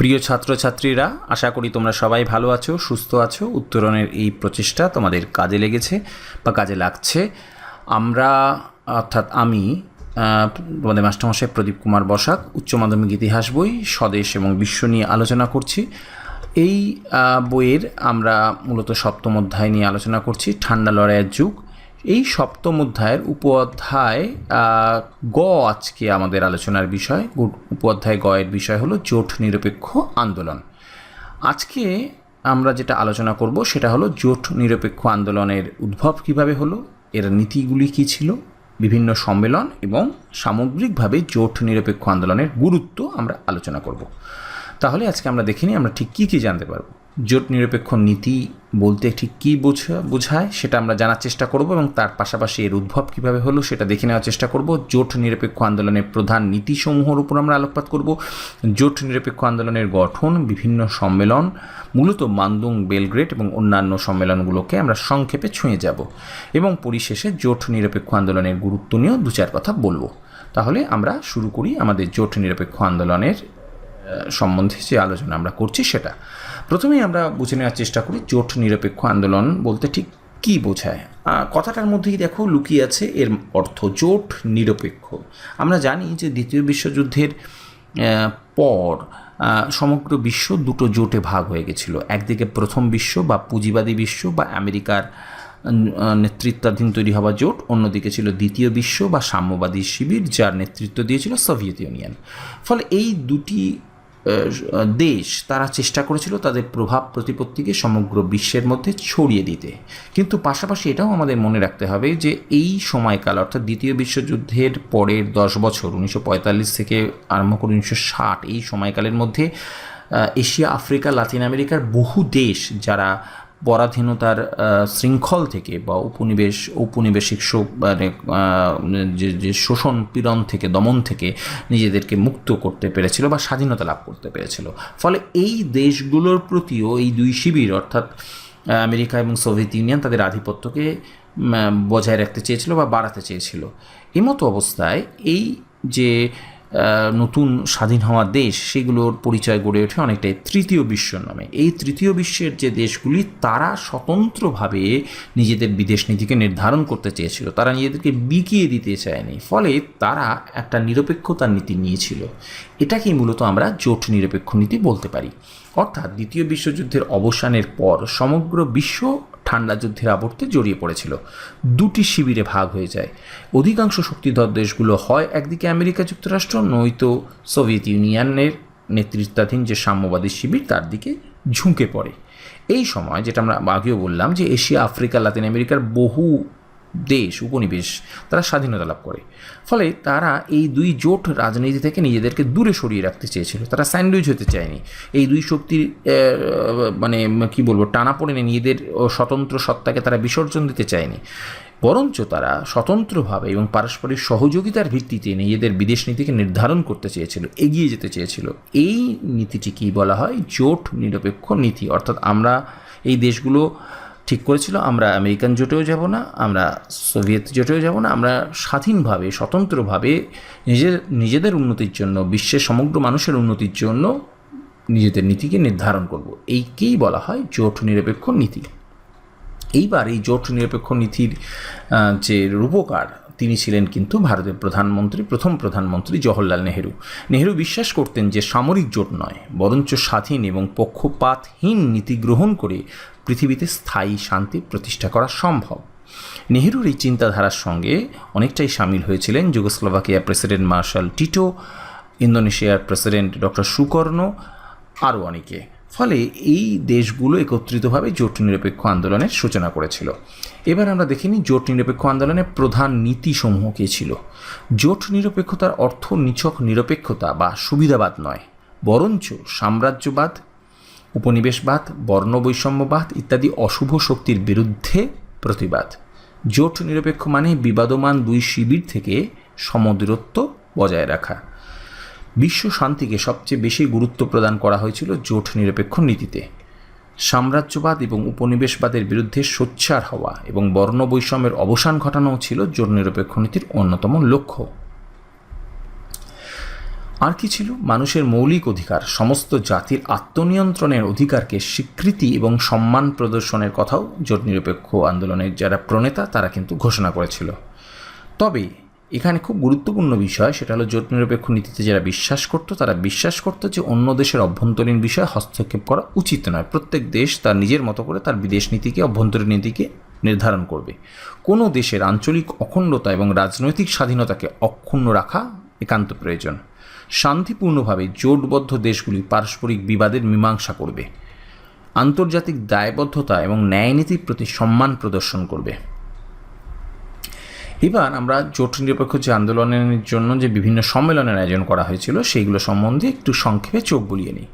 প্রিয় ছাত্রছাত্রীরা, আশা করি তোমরা সবাই ভালো আছো, সুস্থ আছো। উত্তরণের এই প্রচেষ্টা তোমাদের কাজে লেগেছে বা কাজে লাগছে। আমরা, অর্থাৎ আমি তোমাদের মাস্টারমশাই প্রদীপ কুমার বসাক, উচ্চ মাধ্যমিক ইতিহাস বই, স্বদেশ এবং বিশ্ব নিয়ে আলোচনা করছি। এই বইয়ের আমরা মূলত সপ্তম অধ্যায় নিয়ে আলোচনা করছি, ঠান্ডা লড়াইয়ের যুগ। এই সপ্তম অধ্যায়ের উপ অধ্যায় গ আজকে আমাদের আলোচনার বিষয়। গু- উপ অধ্যায় গ এর বিষয় হলো জোট নিরপেক্ষ আন্দোলন। আজকে আমরা যেটা আলোচনা করব সেটা হলো জোট নিরপেক্ষ আন্দোলনের উদ্ভব কীভাবে হলো, এর নীতিগুলি কী ছিল, বিভিন্ন সম্মেলন এবং সামগ্রিকভাবে জোট নিরপেক্ষ আন্দোলনের গুরুত্ব আমরা আলোচনা করব। তাহলে আজকে আমরা দেখিনি, আমরা ঠিক কী কী জানতে পারব। জোট নিরপেক্ষ নীতি বলতে ঠিক কী বোঝা বোঝায় সেটা আমরা জানার চেষ্টা করব এবং তার পাশাপাশি এর উদ্ভব কীভাবে হলো সেটা দেখে নেওয়ার চেষ্টা করব। জোট নিরপেক্ষ আন্দোলনের প্রধান নীতিসমূহের উপর আমরা আলোকপাত করব। জোট নিরপেক্ষ আন্দোলনের গঠন, বিভিন্ন সম্মেলন, মূলত মান্দুং, বেলগ্রেড এবং অন্যান্য সম্মেলনগুলোকে আমরা সংক্ষেপে ছুঁয়ে যাব এবং পরিশেষে জোট নিরপেক্ষ আন্দোলনের গুরুত্ব নিয়েও দু চার কথা বলব। তাহলে আমরা শুরু করি আমাদের জোট নিরপেক্ষ আন্দোলনের সম্বন্ধে যে আলোচনা আমরা করছি সেটা। প্রথমেই আমরা বুঝে নেওয়ার চেষ্টা করি জোট নিরপেক্ষ আন্দোলন বলতে ঠিক কী বোঝায়। কথাটার মধ্যেই দেখো লুকিয়ে আছে এর অর্থ জোট নিরপেক্ষ। আমরা জানি যে দ্বিতীয় বিশ্বযুদ্ধের পর সমগ্র বিশ্ব দুটো জোটে ভাগ হয়ে গেছিল। একদিকে প্রথম বিশ্ব বা পুঁজিবাদী বিশ্ব বা আমেরিকার নেতৃত্বাধীন তৈরি হওয়া জোট, অন্যদিকে ছিল দ্বিতীয় বিশ্ব বা সাম্যবাদী শিবির যার নেতৃত্ব দিয়েছিল সোভিয়েত ইউনিয়ন। ফলে এই দুটি দেশ তারা চেষ্টা করেছিল তাদের প্রভাব প্রতিপত্তিকে সমগ্র বিশ্বের মধ্যে ছড়িয়ে দিতে। কিন্তু পাশাপাশি এটাও আমাদের মনে রাখতে হবে যে এই সময়কাল, অর্থাৎ দ্বিতীয় বিশ্বযুদ্ধের পরের দশ বছর, উনিশশো পঁয়তাল্লিশ থেকে আরম্ভ করে উনিশশো ষাট, এই সময়কালের মধ্যে এশিয়া, আফ্রিকা, লাতিন আমেরিকার বহু দেশ যারা পরাধীনতার শৃঙ্খল থেকে বা উপনিবেশ, ঔপনিবেশিক মানে যে শোষণ পীড়ন থেকে, দমন থেকে নিজেদেরকে মুক্ত করতে পেরেছিল বা স্বাধীনতা লাভ করতে পেরেছিল। ফলে এই দেশগুলোর প্রতিও এই দুই শিবির, অর্থাৎ আমেরিকা এবং সোভিয়েত ইউনিয়ন তাদের আধিপত্যকে বজায় রাখতে চেয়েছিল বা বাড়াতে চেয়েছিল। এমতো অবস্থায় এই যে নতুন স্বাধীন হওয়া দেশ, সেগুলোর পরিচয় গড়ে ওঠে অনেকটাই তৃতীয় বিশ্ব নামে। এই তৃতীয় বিশ্বের যে দেশগুলি, তারা স্বতন্ত্রভাবে নিজেদের বিদেশ নীতিকে নির্ধারণ করতে চেয়েছিল। তারা নিজেদেরকে বিকিয়ে দিতে চায়নি, ফলে তারা একটা নিরপেক্ষতার নীতি নিয়েছিল। এটাকেই মূলত আমরা জোট নিরপেক্ষ নীতি বলতে পারি। অর্থাৎ দ্বিতীয় বিশ্বযুদ্ধের অবসানের পর সমগ্র বিশ্ব ঠান্ডা যুদ্ধের আবর্তে জড়িয়ে পড়েছিল। দুটি শিবিরে ভাগ হয়ে যায়। অধিকাংশ শক্তিধর দেশগুলো হয় একদিকে আমেরিকা যুক্তরাষ্ট্র, নয়তো সোভিয়েত ইউনিয়নের নেতৃত্বাধীন যে সাম্যবাদী শিবির, তার দিকে ঝুঁকে পড়ে। এই সময়, যেটা আমরা আগেও বললাম যে এশিয়া, আফ্রিকা, লাতিন আমেরিকার বহু দেশ, উপনিবেশ তারা স্বাধীনতা লাভ করে। ফলে তারা এই দুই জোট রাজনীতি থেকে নিজেদেরকে দূরে সরিয়ে রাখতে চেয়েছিল। তারা স্যান্ডউইচ হতে চায়নি। এই দুই শক্তির মানে কি বলব টানা পড়ে নিজেদের স্বতন্ত্র সত্তাকে তারা বিসর্জন দিতে চায়নি। বরঞ্চ তারা স্বতন্ত্রভাবে এবং পারস্পরিক সহযোগিতার ভিত্তিতে নিজেদের বিদেশ নীতিকে নির্ধারণ করতে চেয়েছিল, এগিয়ে যেতে চেয়েছিল। এই নীতিটি কী বলা হয় জোট নিরপেক্ষ নীতি। অর্থাৎ আমরা এই দেশগুলো ঠিক করেছিল, আমরা আমেরিকান জোটেও যাব না, আমরা সোভিয়েত জোটেও যাব না, আমরা স্বাধীনভাবে, স্বতন্ত্রভাবে নিজের, নিজেদের উন্নতির জন্য, বিশ্বের সমগ্র মানুষের উন্নতির জন্য নিজেদের নীতিকে নির্ধারণ করব। এইকেই বলা হয় জোট নিরপেক্ষ নীতি। এইবার এই জোট নিরপেক্ষ নীতির যে রূপকার, তিনি ছিলেন কিন্তু ভারতের প্রধানমন্ত্রী, প্রথম প্রধানমন্ত্রী জওহরলাল নেহেরু। নেহেরু বিশ্বাস করতেন যে সামরিক জোট নয়, বরঞ্চ স্বাধীন এবং পক্ষপাতহীন নীতি গ্রহণ করে পৃথিবীতে স্থায়ী শান্তি প্রতিষ্ঠা করা সম্ভব। নেহেরুর এই চিন্তাধারার সঙ্গে অনেকটাই সামিল হয়েছিলেন যুগোস্লোভাকিয়া প্রেসিডেন্ট মার্শাল টিটো, ইন্দোনেশিয়ার প্রেসিডেন্ট ডক্টর সুকর্ণ, আরও অনেকে। ফলে এই দেশগুলো একত্রিতভাবে জোট নিরপেক্ষ আন্দোলনের সূচনা করেছিল। এবার আমরা দেখিনি জোট নিরপেক্ষ আন্দোলনের প্রধান নীতিসমূহ কী ছিল। জোট নিরপেক্ষতার অর্থ নিছক নিরপেক্ষতা বা সুবিধাবাদ নয়, বরঞ্চ সাম্রাজ্যবাদ উপনিবেশবাদ, বর্ণবৈষম্যবাদ ইত্যাদি অশুভ শক্তির বিরুদ্ধে প্রতিবাদ। জোট নিরপেক্ষ মানে বিবাদমান দুই শিবির থেকে সমদূরত্ব বজায় রাখা। বিশ্ব শান্তিকে সবচেয়ে বেশি গুরুত্ব প্রদান করা হয়েছিল জোট নিরপেক্ষ নীতিতে। সাম্রাজ্যবাদ এবং উপনিবেশবাদের বিরুদ্ধে সোচ্চার হওয়া এবং বর্ণবৈষম্যের অবসান ঘটানো ছিল জোট নিরপেক্ষ নীতির অন্যতম লক্ষ্য। আর কি ছিল? মানুষের মৌলিক অধিকার, সমস্ত জাতির আত্মনিয়ন্ত্রণের অধিকারকে স্বীকৃতি এবং সম্মান প্রদর্শনের কথাও জোট নিরপেক্ষ আন্দোলনের যারা প্রণেতা, তারা কিন্তু ঘোষণা করেছিল। তবে এখানে খুব গুরুত্বপূর্ণ বিষয়, সেটা হলো জোট নিরপেক্ষ নীতিতে যারা বিশ্বাস করতো, তারা বিশ্বাস করতো যে অন্য দেশের অভ্যন্তরীণ বিষয়ে হস্তক্ষেপ করা উচিত নয়। প্রত্যেক দেশ তার নিজের মতো করে তার বিদেশ নীতিকে, অভ্যন্তরীণ নীতিকে নির্ধারণ করবে। কোনো দেশের আঞ্চলিক অখণ্ডতা এবং রাজনৈতিক স্বাধীনতাকে অক্ষুণ্ণ রাখা একান্ত প্রয়োজন। শান্তিপূর্ণভাবে জোটবদ্ধ দেশগুলি পারস্পরিক বিবাদের মীমাংসা করবে, আন্তর্জাতিক দায়বদ্ধতা এবং ন্যায়নীতির প্রতি সম্মান প্রদর্শন করবে। এবার আমরা জোট নিরপেক্ষ যে আন্দোলনের জন্য যে বিভিন্ন সম্মেলনের আয়োজন করা হয়েছিল, সেইগুলো সম্বন্ধে একটু সংক্ষেপে চোখ বুলিয়ে নিই।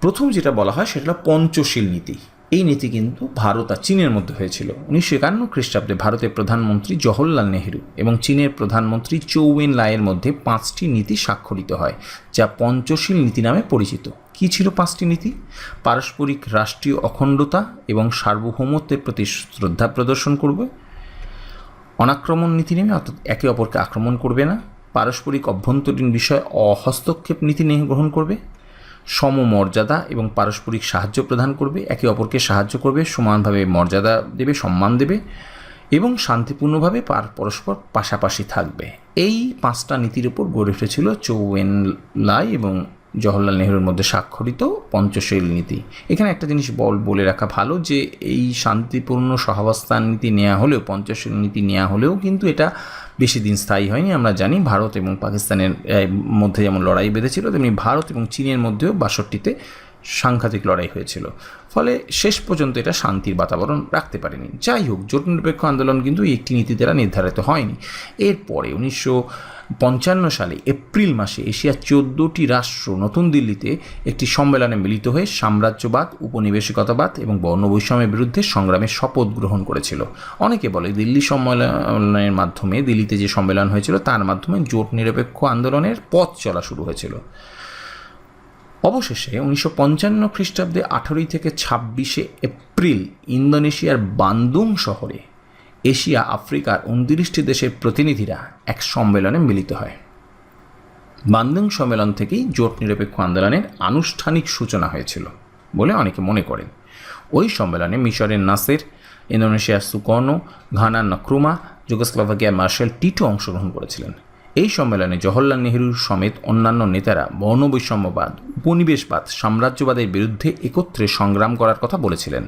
প্রথম যেটা বলা হয় সেটা হলো পঞ্চশীল নীতি। এই নীতি কিন্তু ভারত আর চীনের মধ্যে হয়েছিল। উনিশশো একান্ন খ্রিস্টাব্দে ভারতের প্রধানমন্ত্রী জওহরলাল নেহেরু এবং চীনের প্রধানমন্ত্রী চৌওয়েন লাইয়ের মধ্যে পাঁচটি নীতি স্বাক্ষরিত হয়, যা পঞ্চশীল নীতি নামে পরিচিত। কী ছিল পাঁচটি নীতি? পারস্পরিক রাষ্ট্রীয় অখণ্ডতা এবং সার্বভৌমত্বের প্রতি শ্রদ্ধা প্রদর্শন করবে। অনাক্রমণ নীতি নেমে অর্থাৎ একে অপরকে আক্রমণ করবে না। পারস্পরিক অভ্যন্তরীণ বিষয়ে অহস্তক্ষেপ নীতি নিয়ে গ্রহণ করবে। সমমর্যাদা এবং পারস্পরিক সাহায্য প্রদান করবে, একে অপরকে সাহায্য করবে, সমানভাবে মর্যাদা দেবে, সম্মান দেবে এবং শান্তিপূর্ণভাবে পার, পরস্পর পাশাপাশি থাকবে। এই পাঁচটা নীতির উপর গড়ে উঠেছিল চৌয়েন লাই এবং জওহরলাল নেহরুর মধ্যে স্বাক্ষরিত পঞ্চশৈল নীতি। এখানে একটা জিনিস বল, বলে রাখা ভালো যে এই শান্তিপূর্ণ সহাবস্থান নীতি নেওয়া হলেও, পঞ্চশৈল নীতি নেওয়া হলেও কিন্তু এটা বেশি দিন স্থায়ী হয়নি। আমরা জানি ভারত এবং পাকিস্তানের মধ্যে যেমন লড়াই বেঁধেছিল, তেমনি ভারত এবং চীনের মধ্যেও বাষট্টিতে সাংঘাতিক লড়াই হয়েছিল। ফলে শেষ পর্যন্ত এটা শান্তির বাতাবরণ রাখতে পারেনি। যাই হোক, জোট নিরপেক্ষ আন্দোলন কিন্তু একটি নীতি দ্বারা নির্ধারিত হয়নি। এরপরে উনিশশো পঞ্চান্ন সালে এপ্রিল মাসে এশিয়ার চোদ্দোটি রাষ্ট্র নতুন দিল্লিতে একটি সম্মেলনে মিলিত হয়ে সাম্রাজ্যবাদ উপনিবেশিকতাবাদ এবং বর্ণবৈষম্যের বিরুদ্ধে সংগ্রামের শপথ গ্রহণ করেছিল। অনেকে বলে দিল্লি সম্মেলনের মাধ্যমে দিল্লিতে যে সম্মেলন হয়েছিল তার মাধ্যমে জোট নিরপেক্ষ আন্দোলনের পথ চলা শুরু হয়েছিল। অবশেষে উনিশশো পঞ্চান্ন খ্রিস্টাব্দে আঠারোই থেকে ছাব্বিশে এপ্রিল ইন্দোনেশিয়ার বান্দুং শহরে এশিয়া, আফ্রিকার উনত্রিশটি দেশের প্রতিনিধিরা এক সম্মেলনে মিলিত হয়। বান্দুং সম্মেলন থেকেই জোট নিরপেক্ষ আন্দোলনের আনুষ্ঠানিক সূচনা হয়েছিল বলে অনেকে মনে করেন। ওই সম্মেলনে মিশরের নাসের, ইন্দোনেশিয়ার সুকর্ণ ঘানার নক্রুমা, যুগোস্লাভাকিয়ার মার্শাল টিটো অংশগ্রহণ করেছিলেন। এই সম্মেলনে জওহরলাল নেহরুর সমেত অন্যান্য নেতারা বর্ণবৈষম্যবাদ, উপনিবেশবাদ, সাম্রাজ্যবাদের বিরুদ্ধে একত্রে সংগ্রাম করার কথা বলেছিলেন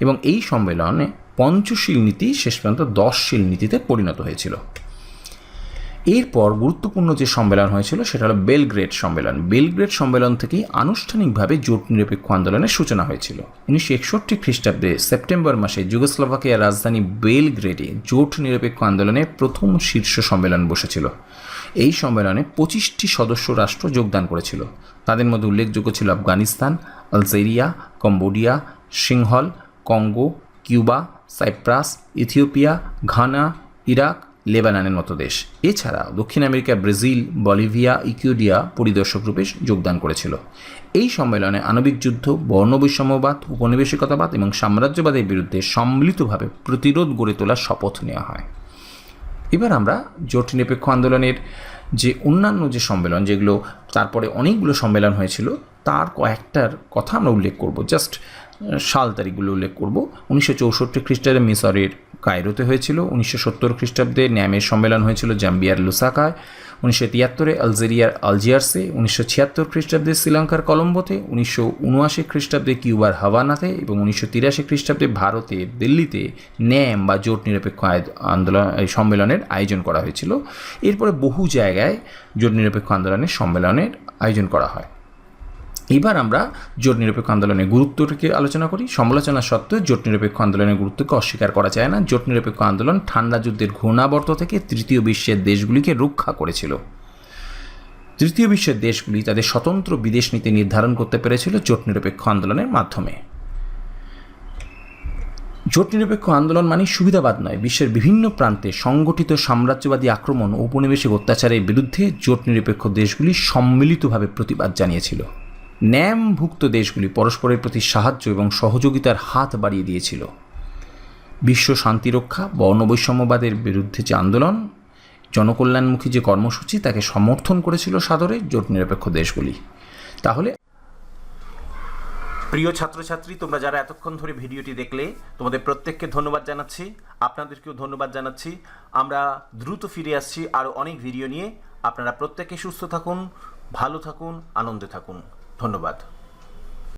এবং এই সম্মেলনে পঞ্চশীল নীতি শেষ পর্যন্ত দশশীল নীতিতে পরিণত হয়েছিল। এরপর গুরুত্বপূর্ণ যে সম্মেলন হয়েছিল সেটা হলো বেলগ্রেড সম্মেলন। বেলগ্রেড সম্মেলন থেকেই আনুষ্ঠানিকভাবে জোট নিরপেক্ষ আন্দোলনের সূচনা হয়েছিল। উনিশশো একষট্টি খ্রিস্টাব্দে সেপ্টেম্বর মাসে যুগোস্লোভাকিয়ার রাজধানী বেলগ্রেডে জোট নিরপেক্ষ আন্দোলনের প্রথম শীর্ষ সম্মেলন বসেছিল। এই সম্মেলনে পঁচিশটি সদস্য রাষ্ট্র যোগদান করেছিল। তাদের মধ্যে উল্লেখযোগ্য ছিল Afghanistan, Algeria, Cambodia, Sinhala, Congo, Cuba Cyprus, Ethiopia, Ghana, Iraq, লেবাননের মতো দেশ। এছাড়া দক্ষিণ আমেরিকা, ব্রাজিল, বলিভিয়া ইকুইডিয়া পরিদর্শক রূপে যোগদান করেছিল। এই সম্মেলনে আণবিক যুদ্ধ, বর্ণবৈষম্যবাদ উপনিবেশিকতাবাদ এবং সাম্রাজ্যবাদের বিরুদ্ধে সম্মিলিতভাবে প্রতিরোধ গড়ে তোলার শপথ নেওয়া হয়। এবার আমরা জোট নিরপেক্ষ আন্দোলনের যে অন্যান্য যে সম্মেলন, যেগুলো তারপরে অনেকগুলো সম্মেলন হয়েছিল, তার কয়েকটার কথা আমরা উল্লেখ করব। জাস্ট সাল তারিখগুলো উল্লেখ করব। উনিশশো চৌষট্টি খ্রিস্টাব্দে মিসরের কায়রোতে হয়েছিল, উনিশশো সত্তর খ্রিস্টাব্দে ন্যামের সম্মেলন হয়েছিল জাম্বিয়ার লুসাকায় উনিশশো তিয়াত্তরে আলজেরিয়ার আলজিয়ার্সে, উনিশশো ছিয়াত্তর খ্রিস্টাব্দে শ্রীলঙ্কার কলম্বোতে, উনিশশো উনআশি খ্রিস্টাব্দে কিউবার হাওয়ানাতে এবং উনিশশো তিরাশি খ্রিস্টাব্দে ভারতে, দিল্লিতে ন্যাম বা জোট নিরপেক্ষ আন্দোলন সম্মেলনের আয়োজন করা হয়েছিল। এরপরে বহু জায়গায় জোট নিরপেক্ষ আন্দোলনের সম্মেলনের আয়োজন করা হয়। এবার আমরা জোট নিরপেক্ষ আন্দোলনের গুরুত্বটিকে আলোচনা করি। সমালোচনা সত্ত্বেও জোট নিরপেক্ষ আন্দোলনের গুরুত্বকে অস্বীকার করা যায় না। জোট নিরপেক্ষ আন্দোলন ঠান্ডা যুদ্ধের ঘূর্ণাবর্ত থেকে তৃতীয় বিশ্বের দেশগুলিকে রক্ষা করেছিল। তৃতীয় বিশ্বের দেশগুলি তাদের স্বতন্ত্র বিদেশ নীতি নির্ধারণ করতে পেরেছিল জোট নিরপেক্ষ আন্দোলনের মাধ্যমে। জোট নিরপেক্ষ আন্দোলন মানে সুবিধাবাদ নয়। বিশ্বের বিভিন্ন প্রান্তে সংগঠিত সাম্রাজ্যবাদী আক্রমণ ও উপনিবেশিক অত্যাচারের বিরুদ্ধে জোট নিরপেক্ষ দেশগুলি সম্মিলিতভাবে প্রতিবাদ জানিয়েছিল। ন্যামভুক্ত দেশগুলি পরস্পরের প্রতি সাহায্য এবং সহযোগিতার হাত বাড়িয়ে দিয়েছিল। বিশ্ব শান্তিরক্ষা বর্ণবৈষম্যবাদের বিরুদ্ধে যে আন্দোলন, জনকল্যাণমুখী যে কর্মসূচি, তাকে সমর্থন করেছিল সাদরে জোট নিরপেক্ষ দেশগুলি। তাহলে প্রিয় ছাত্রছাত্রী, তোমরা যারা এতক্ষণ ধরে ভিডিওটি দেখলে, তোমাদের প্রত্যেককে ধন্যবাদ জানাচ্ছি। আপনাদেরকেও ধন্যবাদ জানাচ্ছি। আমরা দ্রুত ফিরে আসছি আরও অনেক ভিডিও নিয়ে। আপনারা প্রত্যেকে সুস্থ থাকুন, ভালো থাকুন, আনন্দে থাকুন। ধন্যবাদ।